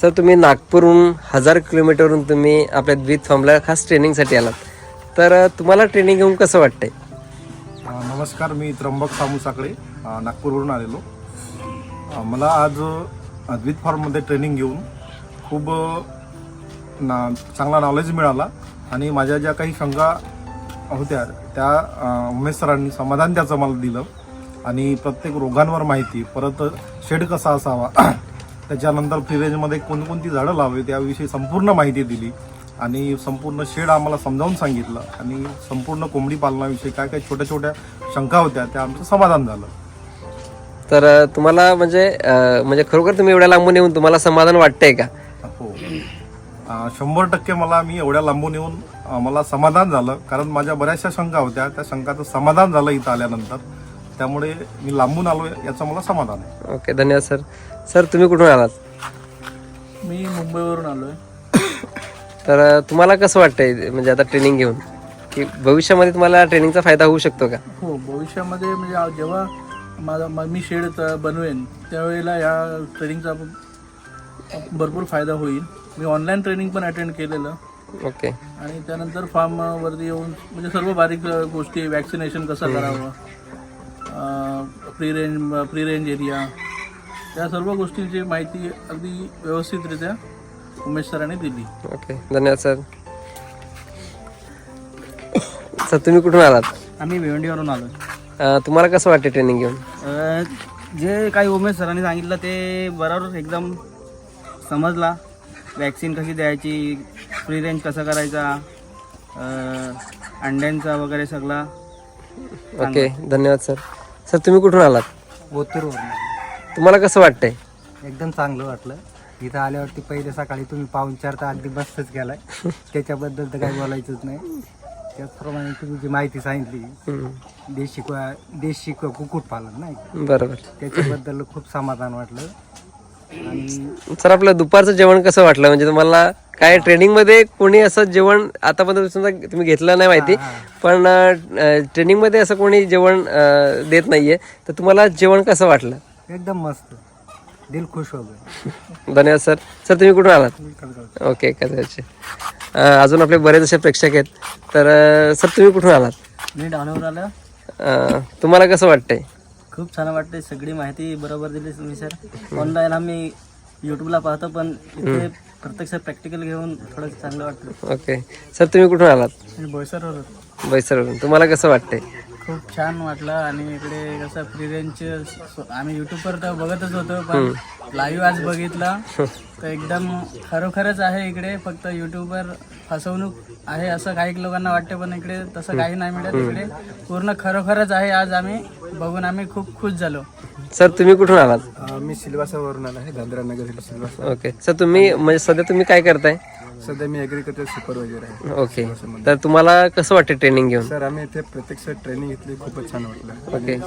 Sir तुम्ही नागपूरहून हजार किलोमीटरवरून तुम्ही आपल्या द्वित फॉर्मला खास ट्रेनिंगसाठी आलात. तर तुम्हाला ट्रेनिंग घेऊन कसं वाटतंय? नमस्कार मी त्र्यंबक सामू साकडे नागपूरवरून आलेलो. मला आज द्वित फॉर्ममध्ये ट्रेनिंग घेऊन खूप ना चांगला नॉलेज मिळाला आणि माझ्या ज्या काही शंका होत्या त्या उमेश सरांनी समाधान त्याचं मला दिलं. आणि प्रत्येक रोगांवर माहिती परत शेड कसा असावा त्याच्यानंतर फ्री रेंजमध्ये कोणकोणती झाडं लावावी त्याविषयी संपूर्ण माहिती दिली. आणि संपूर्ण शेड आम्हाला समजावून सांगितलं. आणि संपूर्ण कोंबडी पालनाविषयी काय काय छोट्या छोट्या शंका होत्या त्या आमचं समाधान झालं. तर तुम्हाला म्हणजे म्हणजे खरोखर तुम्ही एवढ्या लांबून येऊन तुम्हाला समाधान वाटतंय का? हो. शंभर टक्के मला मी एवढ्या लांबून येऊन मला समाधान झालं. कारण माझ्या बऱ्याचशा शंका होत्या. त्या शंकाचं समाधान झालं इथं आल्यानंतर. त्यामुळे मी लांबून आलो याचं मला समाधान आहे. ओके धन्यवाद सर. सर तुम्ही कुठून आलात? मी मुंबईवरून आलो आहे तर तुम्हाला कसं वाटतंय म्हणजे आता ट्रेनिंग घेऊन? की भविष्यामध्ये तुम्हाला ट्रेनिंगचा फायदा होऊ शकतो का? हो भविष्यामध्ये म्हणजे आ- जेव्हा माझा मा- मी शेड त- बनवेन त्यावेळेला या ट्रेनिंगचा भरपूर फायदा होईल. मी ऑनलाईन ट्रेनिंग पण अटेंड केलेलं. ओके. आणि त्यानंतर फार्मवरती येऊन म्हणजे सर्व बारीक अ, गोष्टी वॅक्सिनेशन कसं करावं? Pre range pre range area त्या सर्व गोष्टींची माहिती अगदी व्यवस्थितरित्या उमेश सरांनी दिली. ओके धन्यवाद सर. सर तुम्ही कुठून आलात? आम्ही भिवंडीवरून आलो अ, तुम्हाला कसं वाटते ट्रेनिंग घेऊन? अ, जे काही उमेश सरांनी सांगितलं ते बरोबर एकदम समजला. वॅक्सिन कशी द्यायची फ्री रेंज कसं करायचा अ, अंड्यांचा वगैरे सगळा. ओके धन्यवाद सर. सर तुम्ही कुठून आलात? ओतूरवरून तुम्हाला कसं वाटतंय? एकदम चांगलं वाटलं. इथं आल्यावरती पहिले सकाळी तुम्ही पाहून चार तर अगदी मस्तच गेलाय. त्याच्याबद्दल तर काही बोलायचंच नाही. त्याचप्रमाणे तुम्ही जी माहिती सांगितली हम्म, देशी क- देशी क- कुक्कुटपालन नाही बरोबर. त्याच्याबद्दल खूप समाधान वाटलं. आणि सर आपलं दुपारचं जेवण कसं वाटलं? म्हणजे तुम्हाला काय ट्रेनिंगमध्ये कोणी असं जेवण आतापर्यंत समजा तुम्ही घेतलं नाही माहिती पण ट्रेनिंगमध्ये असं कोणी जेवण देत नाहीये तर तुम्हाला जेवण कसं वाटलं? एकदम मस्त. दिल खुश हो गए. धन्यवाद सर. सर तुम्ही कुठून आलात? ओके कदाचे अजून आपले बरेच असे प्रेक्षक आहेत. तर सर तुम्ही कुठून आलात? मी डाऊनवर आलो. तुम्हाला कसं वाटतंय? खूप छान वाटते सगळी माहिती बरोबर दिली तुम्ही सर. ऑनलाईन आम्ही यूट्यूबला पाहतो पण इथे प्रत्यक्ष प्रॅक्टिकल घेऊन थोडं चांगलं वाटतं. ओके. सर तुम्ही कुठून आलात? मी बोईसरवरून. बैसरवरून तुम्हाला कसं वाटतंय? खूप छान वाटलं आणि इकडे कसं फ्री रेंजचे आम्ही युट्यूबवर तर बघतच होतो पण लाईव्ह आज बघितला. तर एकदम खरोखरच आहे इकडे फक्त युट्यूबवर फसवणूक आहे असं काही लोकांना वाटते पण इकडे तसं काही नाही मिळत इकडे. पूर्ण खरोखरच आहे आज आम्ही बघून आम्ही खूप खुश झालो. सर तुम्ही कुठून आलात? मी सिल्वासावरून आलो आहे दादरा नगर सिल्वासा. ओके. सर तुम्ही म्हणजे सध्या तुम्ही काय करताय? सध्या मी ॲग्रिकल्चर सुपरवायझर आहे. ओके. तर तुम्हाला कसं वाटते ट्रेनिंग घेऊन? सर आम्ही इथे प्रत्यक्ष ट्रेनिंग घेतली खूपच छान वाटलं. ओके.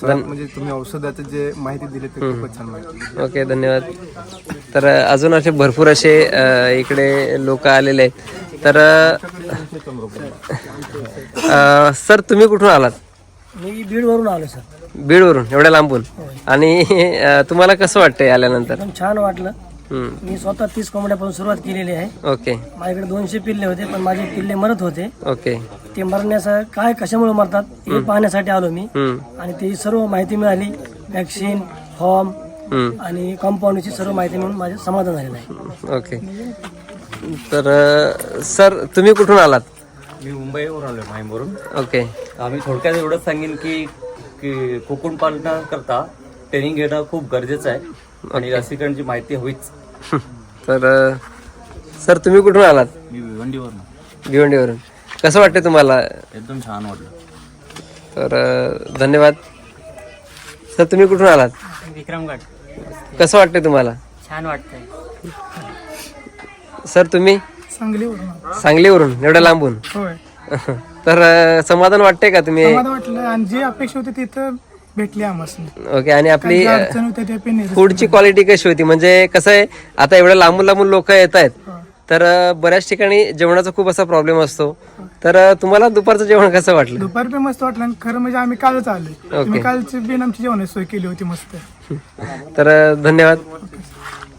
सर म्हणजे तुम्ही औषधाचे जे माहिती दिली ते खूपच छान माहिती ओके धन्यवाद. तर अ, अजून असे भरपूर असे अ, इकडे लोक आलेले आहेत. तर अ, सर तुम्ही कुठून आलात? मी बीडवरून आलो सर. बीडवरून एवढ्या लांबून आणि अ, तुम्हाला कसं वाटतंय आल्यानंतर? एकदम छान वाटलं. हम्म, मी स्वतः तीस कोंबड्यापासून सुरुवात केलेली आहे. ओके. माझ्याकडे दोनशे पिल्ले होते पण माझे पिल्ले मरत होते. ओके. ते मरण्याचं काय कशामुळे मरतात हे पाहण्यासाठी आलो मी. हम्म, आणि ती सर्व माहिती मिळाली. वॅक्सिन फॉर्म हम्म, आणि कंपाऊंडची सर्व माहिती मिळून माझे समाधान झालेलं आहे. ओके. तर अ, सर तुम्ही कुठून आलात? मी मुंबईवरून आलो माहीमवरून. ओके. आम्ही थोडक्यात एवढंच सांगेन की की कुक्कुटपालनाकरता ट्रेनिंग घेणं खूप गरजेचं आहे. आणि लसीकरणची माहिती हवीच. तर सर तुम्ही कुठून आलात? मी भिवंडीवरून. भिवंडीवरून. कसं वाटते तुम्हाला? एकदम छान वाटलं. तर धन्यवाद. सर तुम्ही कुठून आलात? विक्रमगड. कसं वाटते तुम्हाला? छान वाटतंय. सर तुम्ही? सांगलीवरून सांगलीवरून एवढ्या लांबून? होय. तर अ, समाधान वाटते का तुम्ही? वाटलं. आणि जे अपेक्षा होती तिथं भेटली आम्हाला ओके आणि आपली अ, पण फूडची क्वालिटी कशी होती? म्हणजे कसं आहे आता एवढ्या लांबून लांबून लोक येत आहेत. तर अ, बऱ्याच ठिकाणी जेवणाचा खूप असा प्रॉब्लेम असतो. तर अ, तुम्हाला दुपारचं जेवण कसं वाटलं? दुपारी पण मस्त वाटलं. आणि खरं म्हणजे आम्ही कालच ओके. कालची बिन आमची जेवणाची सोय केली होती मस्त. तर अ, धन्यवाद.